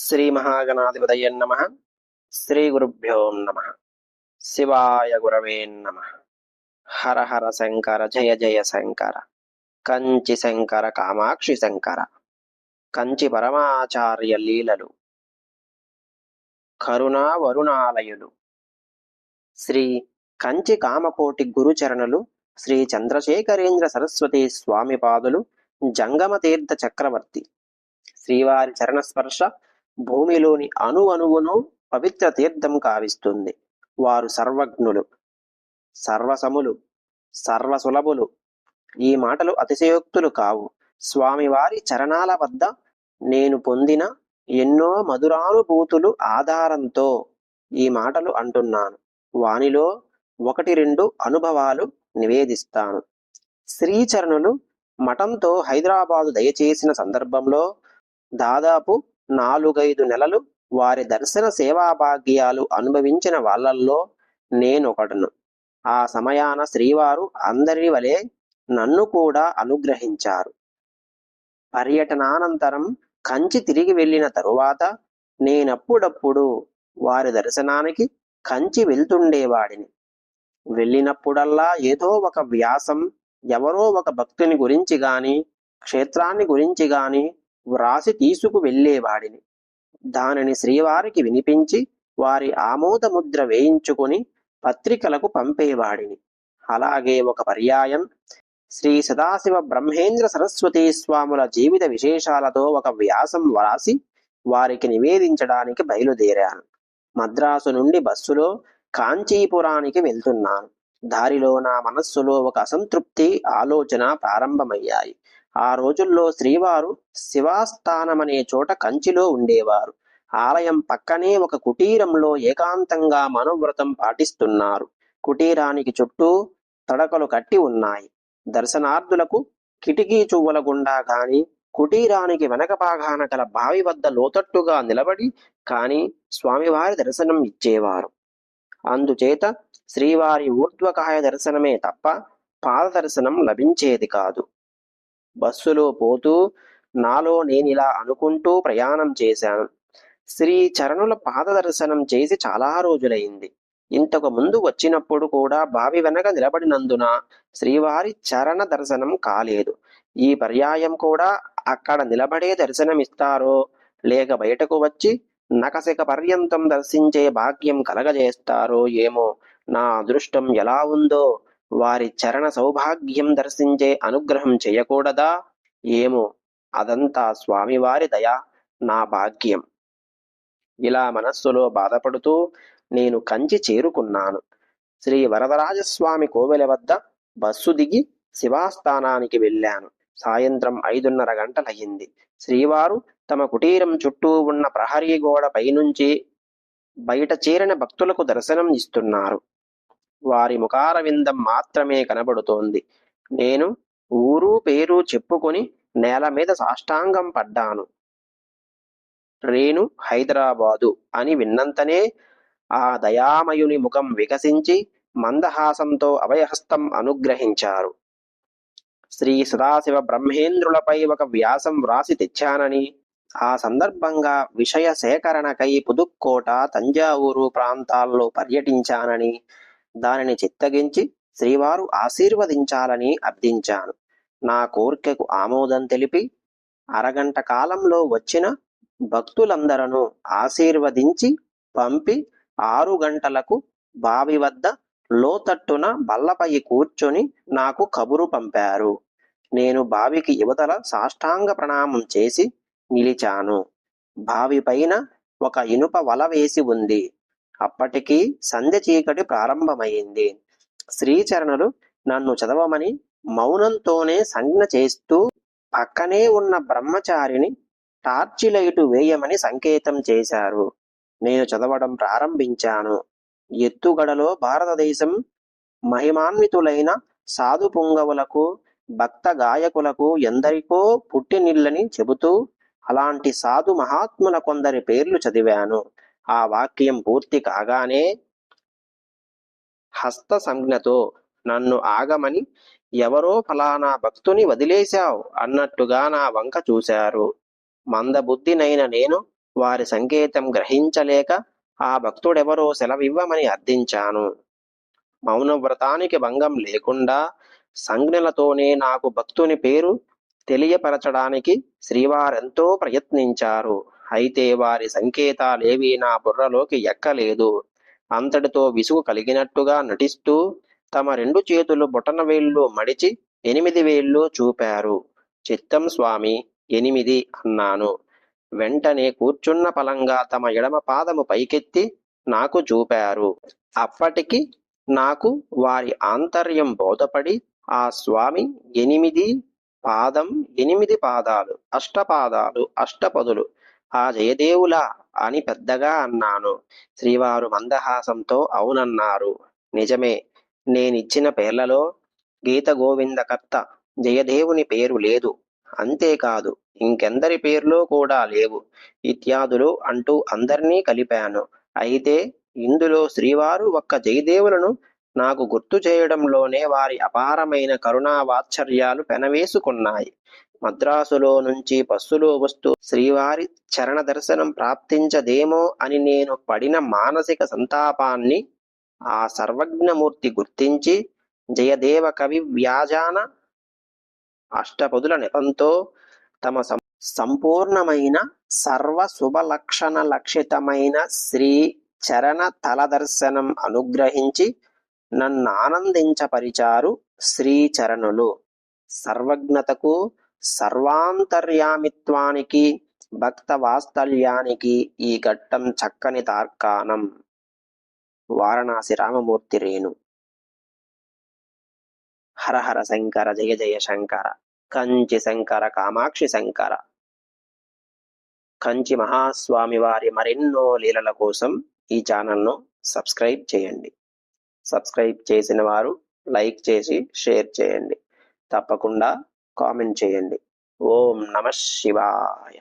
శ్రీ మహాగణాధిపతయ నమ. శ్రీ గురుభ్యో నమ. శివాయ గురవే నమ. హర హర శంకర జయ జయ శంకర. కంచి శంకర కామాక్షి శంకర. కంచి పరమాచార్య లీలలు. కరుణా వరుణాలయులు. శ్రీ కంచి కామకోటి గురుచరణులు శ్రీ చంద్రశేఖరేంద్ర సరస్వతి స్వామి పాదులు జంగమ తీర్థ చక్రవర్తి. శ్రీవారి చరణ స్పర్శ భూమిలోని అణు అణువును పవిత్ర తీర్థం కావిస్తుంది. వారు సర్వజ్ఞులు సర్వసములు సర్వసులభులు. ఈ మాటలు అతిశయోక్తులు కావు. స్వామివారి చరణాల వద్ద నేను పొందిన ఎన్నో మధురానుభూతులు ఆధారంతో ఈ మాటలు అంటున్నాను. వానిలో ఒకటి రెండు అనుభవాలు నివేదిస్తాను. శ్రీచరణులు మఠంతో హైదరాబాదు దయచేసిన సందర్భంలో దాదాపు నాలుగైదు నెలలు వారి దర్శన సేవా భాగ్యాలు అనుభవించిన వాళ్ళల్లో నేనొకడును. ఆ సమయాన శ్రీవారు అందరి వలె నన్ను కూడా అనుగ్రహించారు. పర్యటనానంతరం కంచి తిరిగి వెళ్ళిన తరువాత నేనప్పుడప్పుడు వారి దర్శనానికి కంచి వెళ్తుండేవాడిని. వెళ్ళినప్పుడల్లా ఏదో ఒక వ్యాసం ఎవరో ఒక భక్తుని గురించి గాని క్షేత్రాన్ని గురించి గాని వ్రాసి తీసుకు వెళ్ళేవాడిని దానిని శ్రీవారికి వినిపించి వారి ఆమోదముద్ర వేయించుకుని పత్రికలకు పంపేవాడిని. అలాగే ఒక పర్యాయం శ్రీ సదాశివ బ్రహ్మేంద్ర సరస్వతి స్వాముల జీవిత విశేషాలతో ఒక వ్యాసం వ్రాసి వారికి నివేదించడానికి బయలుదేరాను. మద్రాసు నుండి బస్సులో కాంచీపురానికి వెళ్తున్నాను. దారిలో నా మనస్సులో ఒక అసంతృప్తి ఆలోచన ప్రారంభమయ్యాయి. ఆ రోజుల్లో శ్రీవారు శివాస్థానమనే చోట కంచిలో ఉండేవారు. ఆలయం పక్కనే ఒక కుటీరంలో ఏకాంతంగా మనోవ్రతం పాటిస్తున్నారు. కుటీరానికి చుట్టూ తడకలు కట్టి ఉన్నాయి. దర్శనార్థులకు కిటికీ చువ్వల గుండా గాని కుటీరానికి వెనక భాగాన గల బావి వద్ద లోతట్టుగా నిలబడి కాని స్వామివారి దర్శనం ఇచ్చేవారు. అందుచేత శ్రీవారి ఊర్ధ్వకాయ దర్శనమే తప్ప పాద దర్శనం లభించేది కాదు. బస్సులో పోతూ నాలో నేను ఇలా అనుకుంటూ ప్రయాణం చేశాను. శ్రీ చరణుల పాద దర్శనం చేసి చాలా రోజులైంది. ఇంతకు ముందు వచ్చినప్పుడు కూడా బావి వెనక నిలబడినందున శ్రీవారి చరణ దర్శనం కాలేదు. ఈ పర్యాయం కూడా అక్కడ నిలబడే దర్శనమిస్తారో లేక బయటకు వచ్చి నకసిక పర్యంతం దర్శించే భాగ్యం కలగజేస్తారో ఏమో నా అదృష్టం ఎలా ఉందో వారి చరణ సౌభాగ్యం దర్శించే అనుగ్రహం చేయకూడదా? ఏమో. అదంతా స్వామివారి దయ నా భాగ్యం. ఇలా మనస్సులో బాధపడుతూ నేను కంచి చేరుకున్నాను. శ్రీ వరదరాజస్వామి కోవెల వద్ద బస్సు దిగి శివాస్థానానికి వెళ్ళాను. సాయంత్రం ఐదున్నర గంటలయ్యింది. శ్రీవారు తమ కుటీరం చుట్టూ ఉన్న ప్రహరీ గోడ పైనుంచి బయట చేరిన భక్తులకు దర్శనం ఇస్తున్నారు. వారి ముఖారవిందం మాత్రమే కనబడుతోంది. నేను ఊరు పేరు చెప్పుకొని నేల మీద సాష్టాంగం పడ్డాను. రేణు హైదరాబాదు అని విన్నంతనే ఆ దయామయుని ముఖం వికసించి మందహాసంతో అభయహస్తం అనుగ్రహించారు. శ్రీ సదాశివ బ్రహ్మేంద్రులపై ఒక వ్యాసం వ్రాసి తెచ్చానని ఆ సందర్భంగా విషయ సేకరణకై పుదుక్కోట తంజావూరు ప్రాంతాల్లో పర్యటించానని దానిని చిత్తగించి శ్రీవారు ఆశీర్వదించాలని అర్థించాను నా కోరికకు ఆమోదం తెలిపి అరగంట కాలంలో వచ్చిన భక్తులందరను ఆశీర్వదించి పంపి ఆరు గంటలకు బావి వద్ద లోతట్టున బల్లపై కూర్చొని నాకు కబురు పంపారు. నేను బావికి యువతల సాష్టాంగ ప్రణామం చేసి నిలిచాను. బావి పైన ఒక ఇనుప వల వేసి ఉంది. అప్పటికి సంధ్య చీకటి ప్రారంభమైంది. శ్రీచరణులు నన్ను చదవమని మౌనంతోనే సంజ్ఞ చేస్తూ పక్కనే ఉన్న బ్రహ్మచారిని టార్చి లైటు వేయమని సంకేతం చేశారు. నేను చదవడం ప్రారంభించాను. ఎత్తుగడలో భారతదేశం మహిమాన్వితులైన సాధు పుంగవులకు భక్త గాయకులకు ఎందరికో పుట్టినిల్లని చెబుతూ అలాంటి సాధు మహాత్ముల కొందరి పేర్లు చదివాను. ఆ వాక్యం పూర్తి కాగానే హస్త సంజ్ఞతో నన్ను ఆగమని ఎవరో ఫలానా భక్తుని వదిలేశావు అన్నట్టుగా నా వంక చూశారు. మందబుద్ధినైన నేను వారి సంకేతం గ్రహించలేక ఆ భక్తుడెవరో సెలవివ్వమని అర్థించాను. మౌనవ్రతానికి భంగం లేకుండా సంజ్ఞలతోనే నాకు భక్తుని పేరు తెలియపరచడానికి శ్రీవారెంతో ప్రయత్నించారు. అయితే వారి సంకేతాలేవీ నా బుర్రలోకి ఎక్కలేదు. అంతటితో విసుగు కలిగినట్టుగా నటిస్తూ తమ రెండు చేతులు బొటన వేళ్ళు మడిచి ఎనిమిది వేళ్ళు చూపారు. చిత్తం స్వామి ఎనిమిది అన్నాను. వెంటనే కూర్చున్న పలంగా తమ ఎడమ పాదము పైకెత్తి నాకు చూపారు. అప్పటికి నాకు వారి ఆంతర్యం బోధపడి ఆ స్వామి ఎనిమిది పాదం ఎనిమిది పాదాలు అష్టపాదాలు అష్టపదులు ఆ జయదేవులా అని పెద్దగా అన్నాను. శ్రీవారు మందహాసంతో అవునన్నారు. నిజమే నేనిచ్చిన పేర్లలో గీత గోవిందకర్త జయదేవుని పేరు లేదు. అంతేకాదు ఇంకెందరి పేర్లో కూడా లేవు. ఇత్యాదులు అంటూ అందరినీ కలిపాను. అయితే ఇందులో శ్రీవారు ఒక్క జయదేవులను నాకు గుర్తు చేయడంలోనే వారి అపారమైన కరుణా వాత్సర్యాలు పెనవేసుకున్నాయి. మద్రాసులో నుంచి బస్సులో వస్తూ శ్రీవారి చరణ దర్శనం ప్రాప్తించదేమో అని నేను పడిన మానసిక సంతాపాన్ని ఆ సర్వజ్ఞమూర్తి గుర్తించి జయదేవ కవి వ్యాజాన అష్టపదుల నెపంతో తమ సం- సంపూర్ణమైన సర్వ శుభలక్షణ లక్షితమైన శ్రీ చరణ తల దర్శనం అనుగ్రహించి నన్ను ఆనందించపరిచారు శ్రీచరణులు. సర్వజ్ఞతకు సర్వాంతర్యామిత్వానికి భక్త వాత్సల్యానికి ఈ ఘట్టం చక్కని తార్కాణం. వారణాసి రామమూర్తి రేణు. హరహర శంకర జయ జయ శంకర కంచి శంకర కామాక్షి శంకర. కంచి మహాస్వామి వారి మరెన్నో లీలల కోసం ఈ ఛానల్ను సబ్స్క్రైబ్ చేయండి. సబ్స్క్రైబ్ చేసిన వారు లైక్ చేసి షేర్ చేయండి. తప్పకుండా కామెంట్ చేయండి. ఓం నమ శివాయ.